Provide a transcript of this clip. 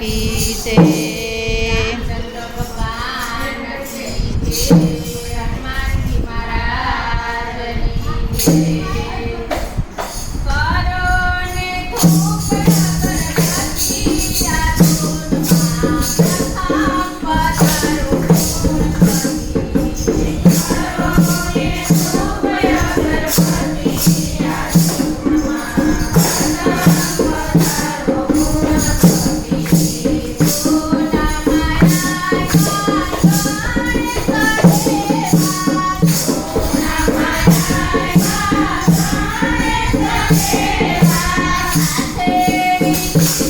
કી જય. Thanks.